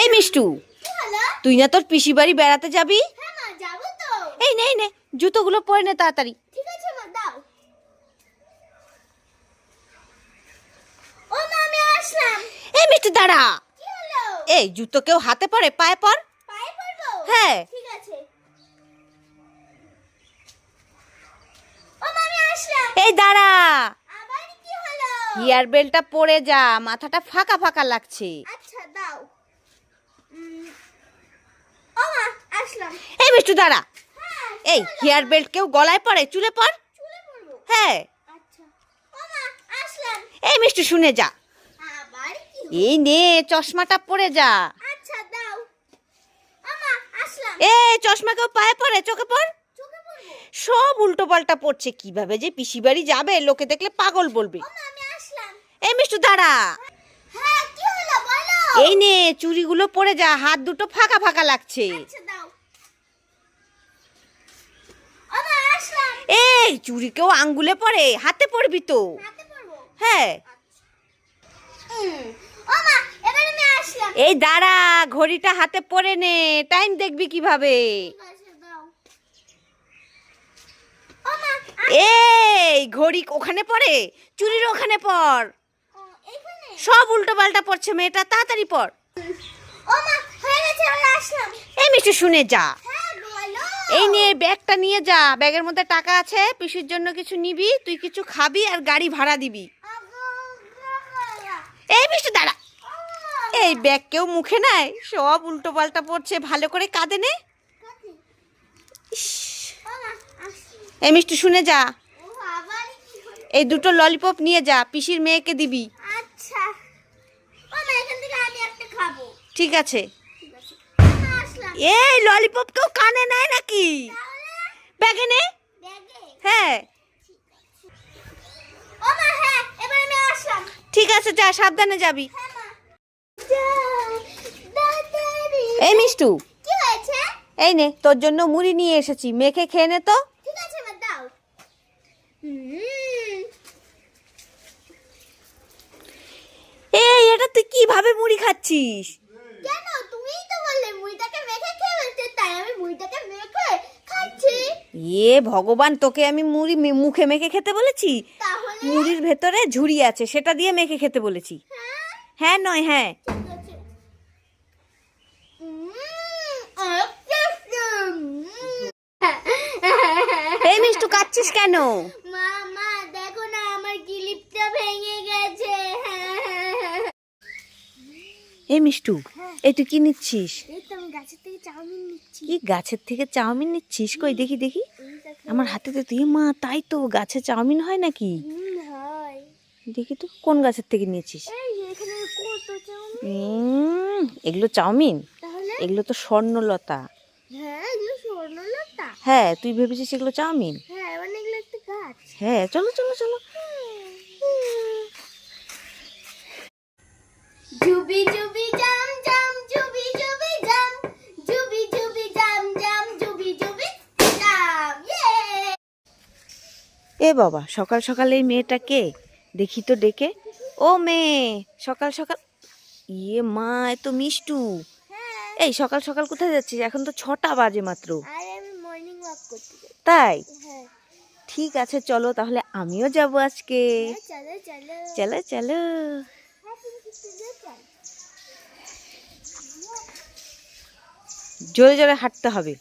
এই মিষ্টু তুই না তোর পিসি বাড়ি বেড়াতে যাবি? হ্যাঁ এই নে নে জুতোগুলো পরে নে তাড়াতাড়ি। এই মিষ্টু দাঁড়া। এই জুতো কেউ হাতে পরে? পায়ে পর? হ্যাঁ। এই দাঁড়া। হেয়ার বেলটা পরে যা মাথাটা ফাঁকা ফাঁকা লাগছে আচ্ছা দাও উম, ও মা আসলাম এই মিষ্টু দাঁড়া। হ্যাঁ এই হেয়ার বেল্ট কেউ গলায় পরে? চুলে পর? হ্যাঁ। আচ্ছা। এই মিষ্টু শুনে যা? এই নে চশমাটা পরে যা। আচ্ছা এই চশমা কেউ পায়ে পরে? চোখে পর? সব উল্টো পাল্টা পড়ছে। কীভাবে যে পিসি বাড়ি যাবে লোকে দেখলে পাগল বলবে। এই মিষ্টু দাঁড়া। এই নে চুড়িগুলো পরে যা হাত দুটো ফাঁকা ফাঁকা লাগছে। আচ্ছা এই চুড়ি কেউ আঙ্গুলে পরে হাতে পড়বি তো। হ্যাঁ। এই দাঁড়া ঘড়িটা হাতে পরে নে টাইম দেখবি কীভাবে। ঠিক আছে দাও। ও মা আ- এই ঘড়ি ওখানে পড়ে চুরির ওখানে এইখানে সব উল্টো পাল্টা পড়ছে মেয়েটা তাড়াতাড়ি পর ও মা হয়ে গেছে আমি আসলাম। এই মিষ্টি শুনে যা। হ্যাঁ এই নিয়ে ব্যাগটা নিয়ে যা ব্যাগের মধ্যে টাকা আছে পিসির জন্য কিছু নিবি তুই কিছু খাবি আর গাড়ি ভাড়া দিবি। এই মিষ্টি দাঁড়া। এই ব্যাগ কেউ মুখে নাই সব উল্টো পাল্টা পড়ছে ভালো করে কাঁদে নে। এই মিষ্টি শুনে যা। এই দুটো ললিপপ নিয়ে যা পিসির মেয়েকে দিবি। আচ্ছা ও মা এখান থেকে আমি একটা খাব ঠিক আছে। এই ললিপপ কেউ কানে নেয় নাকি? ব্যাগে নে। হ্যাঁ। হ্যাঁ ঠিক আছে যা সাবধানে যাবি। হ্যাঁ। এই মিষ্টু। এই নে তোর জন্য মুড়ি নিয়ে এসেছি। মেখে খেয়ে নে তো। এই এটা তুই কীভাবে মুড়ি খাচ্ছিস কেন তুমিই তো বললে মুড়িটাকে মেখে খেয়ে ফেলতে তাই আমি মুড়িটাকে মেখে খাচ্ছি এ ভগবান তোকে আমি মুড়ি মুখে মেখে খেতে বলেছি? মুড়ির ভেতরে ঝুড়ি আছে সেটা দিয়ে মেখে খেতে বলেছি। হ্যাঁ? হ্যাঁ নয় হ্যাঁ। এই মিষ্টু কাচ্ছিস কেন? মা মা দেখো না আমার ক্লিপটা ভেঙে গেছে। এই মিষ্টু এই তুই কি নিচ্ছিস? গাছের থেকে চাউমিন নিচ্ছি কি গাছের থেকে চাউমিন নিচ্ছিস? কই দেখি দেখি। আমার হাতে তো তুই মা তাই তো গাছে চাউমিন হয় নাকি? দেখি তো কোন গাছের থেকে নিয়েছিস? এগুলো চাউমিন? এগুলো তো স্বর্ণলতা। হ্যাঁ স্বর্ণলতা। হ্যাঁ তুই ভেবেছিস এগুলো চাউমিন? হ্যাঁ মানে হ্যাঁ চলো চলো চলো। জুবি জুবি জাম জাম জুবি জুবি জাম জুবি জুবি জাম জাম জুবি জুবি জাম ইয়ে এ বাবা সকাল সকাল এই মেয়েটা কে? দেখি তো ডেকে। ও মেয়ে সকাল সকাল ইয়ে মা এ তো মিষ্টু। হ্যাঁ। এই সকাল সকাল কোথায় যাচ্ছিস? এখন তো ছটা বাজে মাত্র। তাই? হ্যাঁ। ঠিক আছে চলো তাহলে আমিও যাব আজকে। হ্যাঁ, চলো চল। জোরে জোরে হাঁটতে হবে।